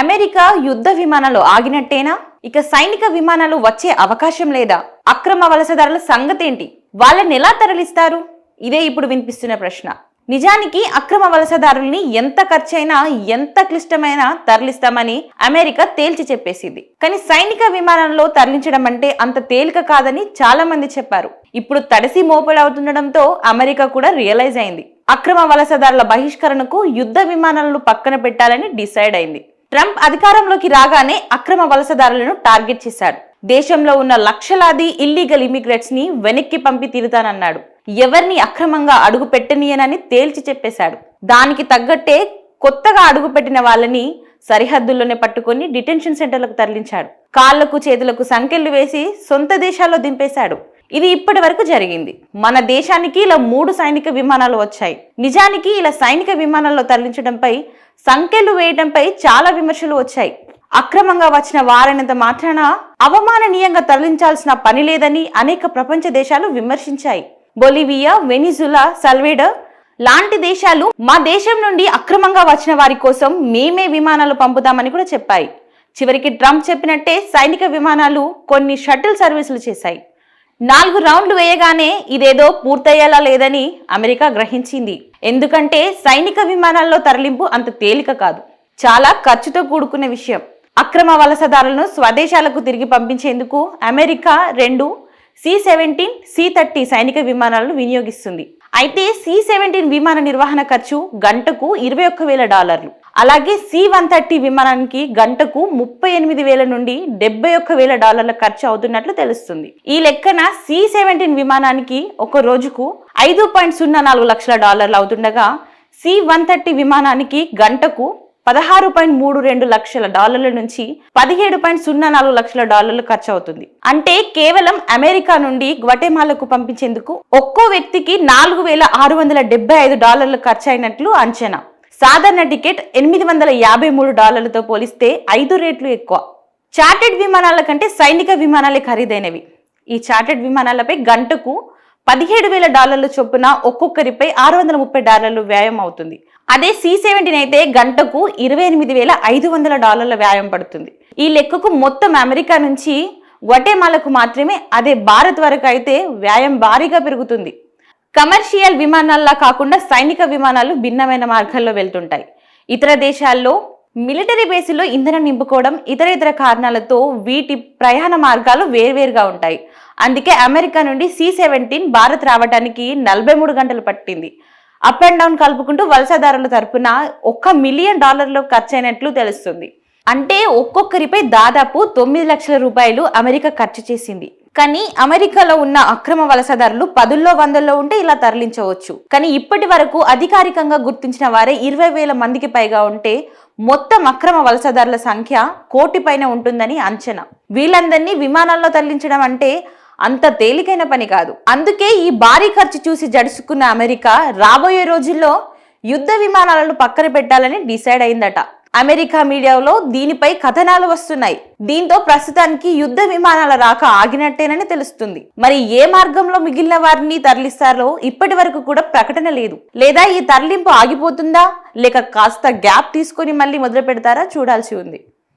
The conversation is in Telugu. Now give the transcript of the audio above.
అమెరికా యుద్ధ విమానాలు ఆగినట్టేనా? ఇక సైనిక విమానాలు వచ్చే అవకాశం లేదా? అక్రమ వలసదారుల సంగతేంటి? వాళ్ళని ఎలా తరలిస్తారు? ఇదే ఇప్పుడు వినిపిస్తున్న ప్రశ్న. నిజానికి అక్రమ వలసదారుల్ని ఎంత ఖర్చైనా ఎంత క్లిష్టమైన తరలిస్తామని అమెరికా తేల్చి చెప్పేసింది. కానీ సైనిక విమానంలో తరలించడం అంటే అంత తేలిక కాదని చాలా మంది చెప్పారు. ఇప్పుడు తడిసి మోపులవుతుండడంతో అమెరికా కూడా రియలైజ్ అయింది. అక్రమ వలసదారుల బహిష్కరణకు యుద్ధ విమానాలను పక్కన పెట్టాలని డిసైడ్ అయింది. ట్రంప్ అధికారంలోకి రాగానే అక్రమ వలసదారులను టార్గెట్ చేశాడు. దేశంలో ఉన్న లక్షలాది ఇల్లీగల్ ఇమిగ్రెంట్స్ని వెనక్కి పంపి తీరుతానన్నాడు. ఎవరిని అక్రమంగా అడుగు పెట్టనీయనని తేల్చి చెప్పేశాడు. దానికి తగ్గట్టే కొత్తగా అడుగుపెట్టిన వాళ్ళని సరిహద్దుల్లోనే పట్టుకొని డిటెన్షన్ సెంటర్లకు తరలించాడు. కాళ్ళకు చేతులకు సంకెళ్ళు వేసి సొంత దేశాల్లో దింపేశాడు. ఇది ఇప్పటి వరకు జరిగింది. మన దేశానికి ఇలా మూడు సైనిక విమానాలు వచ్చాయి. నిజానికి ఇలా సైనిక విమానాల్లో తరలించడంపై సంఖ్యలు వేయడంపై చాలా విమర్శలు వచ్చాయి. అక్రమంగా వచ్చిన వారైనంత మాత్రాన అవమాననీయంగా తరలించాల్సిన పని లేదని అనేక ప్రపంచ దేశాలు విమర్శించాయి. బొలివియా వెనిజులా సల్వేడర్ లాంటి దేశాలు మా దేశం నుండి అక్రమంగా వచ్చిన వారి కోసం మేమే విమానాలు పంపుతామని కూడా చెప్పాయి. చివరికి ట్రంప్ చెప్పినట్టే సైనిక విమానాలు కొన్ని షటిల్ సర్వీసులు చేశాయి. నాలుగు రౌండ్లు వేయగానే ఇదేదో పూర్తయ్యేలా లేదని అమెరికా గ్రహించింది. ఎందుకంటే సైనిక విమానాల్లో తరలింపు అంత తేలిక కాదు. చాలా ఖర్చుతో కూడుకున్న విషయం. అక్రమ వలసదారులను స్వదేశాలకు తిరిగి పంపించేందుకు అమెరికా రెండు సి సెవెంటీన్ సి థర్టీ సైనిక విమానాలను వినియోగిస్తుంది. అయితే సి సెవెంటీన్ విమాన నిర్వహణ ఖర్చు గంటకు ఇరవై ఒక్క వేల డాలర్లు. అలాగే సి వన్ థర్టీ విమానానికి గంటకు ముప్పై ఎనిమిది వేల నుండి డెబ్బై ఒక్క వేల డాలర్ల ఖర్చు అవుతున్నట్లు తెలుస్తుంది. ఈ లెక్కన సి సెవెంటీన్ విమానానికి ఒక రోజుకు ఐదు పాయింట్ సున్నా నాలుగు లక్షల డాలర్లు అవుతుండగా సి వన్ థర్టీ విమానానికి గంటకు పదహారు పాయింట్ మూడు రెండు లక్షల డాలర్ల నుంచి పదిహేడు పాయింట్ సున్నా నాలుగు లక్షల డాలర్లు ఖర్చు అవుతుంది. అంటే కేవలం అమెరికా నుండి గ్వటెమాలకు పంపించేందుకు ఒక్కో వ్యక్తికి నాలుగు వేల ఆరు వందల డెబ్బై ఐదు డాలర్లు ఖర్చు అయినట్లు అంచనా. సాధారణ టికెట్ ఎనిమిది వందల యాభై మూడు డాలర్లతో పోలిస్తే ఐదు రేట్లు ఎక్కువ. చార్టెడ్ విమానాల కంటే సైనిక విమానాలే ఖరీదైనవి. ఈ చార్టెడ్ విమానాలపై గంటకు పదిహేడు వేల డాలర్ల చొప్పున ఒక్కొక్కరిపై ఆరు వందల ముప్పై డాలర్లు వ్యాయామం అవుతుంది. అదే సి సెవెంటీన్ అయితే గంటకు ఇరవై ఎనిమిది వేల ఐదు వందల డాలర్ల వ్యాయామం పడుతుంది. ఈ లెక్కకు మొత్తం అమెరికా నుంచి గొటేమాలకు మాత్రమే అదే భారత్ వరకు అయితే వ్యాయం భారీగా పెరుగుతుంది. కమర్షియల్ విమానాల్లా కాకుండా సైనిక విమానాలు భిన్నమైన మార్గాల్లో వెళ్తుంటాయి. ఇతర దేశాల్లో మిలిటరీ బేసుల్లో ఇంధనం నింపుకోవడం ఇతర ఇతర కారణాలతో వీటి ప్రయాణ మార్గాలు వేర్వేరుగా ఉంటాయి. అందుకే అమెరికా నుండి సి సెవెంటీన్ భారత్ రావడానికి నలభై మూడు గంటలు పట్టింది. అప్ అండ్ డౌన్ కలుపుకుంటూ వలసదారుల తరపున ఒక్క మిలియన్ డాలర్లు ఖర్చైనట్లు తెలుస్తుంది. అంటే ఒక్కొక్కరిపై దాదాపు తొమ్మిది లక్షల రూపాయలు అమెరికా ఖర్చు చేసింది. కానీ అమెరికాలో ఉన్న అక్రమ వలసదారులు పదుల్లో వందల్లో ఉంటే ఇలా తరలించవచ్చు. కానీ ఇప్పటి వరకు అధికారికంగా గుర్తించిన వారే ఇరవై వేల మందికి పైగా ఉంటే మొత్తం అక్రమ వలసదారుల సంఖ్య కోటి పైన ఉంటుందని అంచనా. వీళ్ళందరినీ విమానాల్లో తరలించడం అంటే అంత తేలికైన పని కాదు. అందుకే ఈ భారీ ఖర్చు చూసి జడుచుకున్న అమెరికా రాబోయే రోజుల్లో యుద్ధ విమానాలను పక్కన పెట్టాలని డిసైడ్ అయిందట. అమెరికా మీడియాలో దీనిపై కథనాలు వస్తున్నాయి. దీంతో ప్రస్తుతానికి యుద్ధ విమానాల రాక ఆగినట్టేనని తెలుస్తుంది. మరి ఏ మార్గంలో మిగిలిన వారిని తరలిస్తారో ఇప్పటి వరకు కూడా ప్రకటన లేదు. లేదా ఈ తరలింపు ఆగిపోతుందా? లేక కాస్త గ్యాప్ తీసుకొని మళ్ళీ మొదలు పెడతారా చూడాల్సి ఉంది.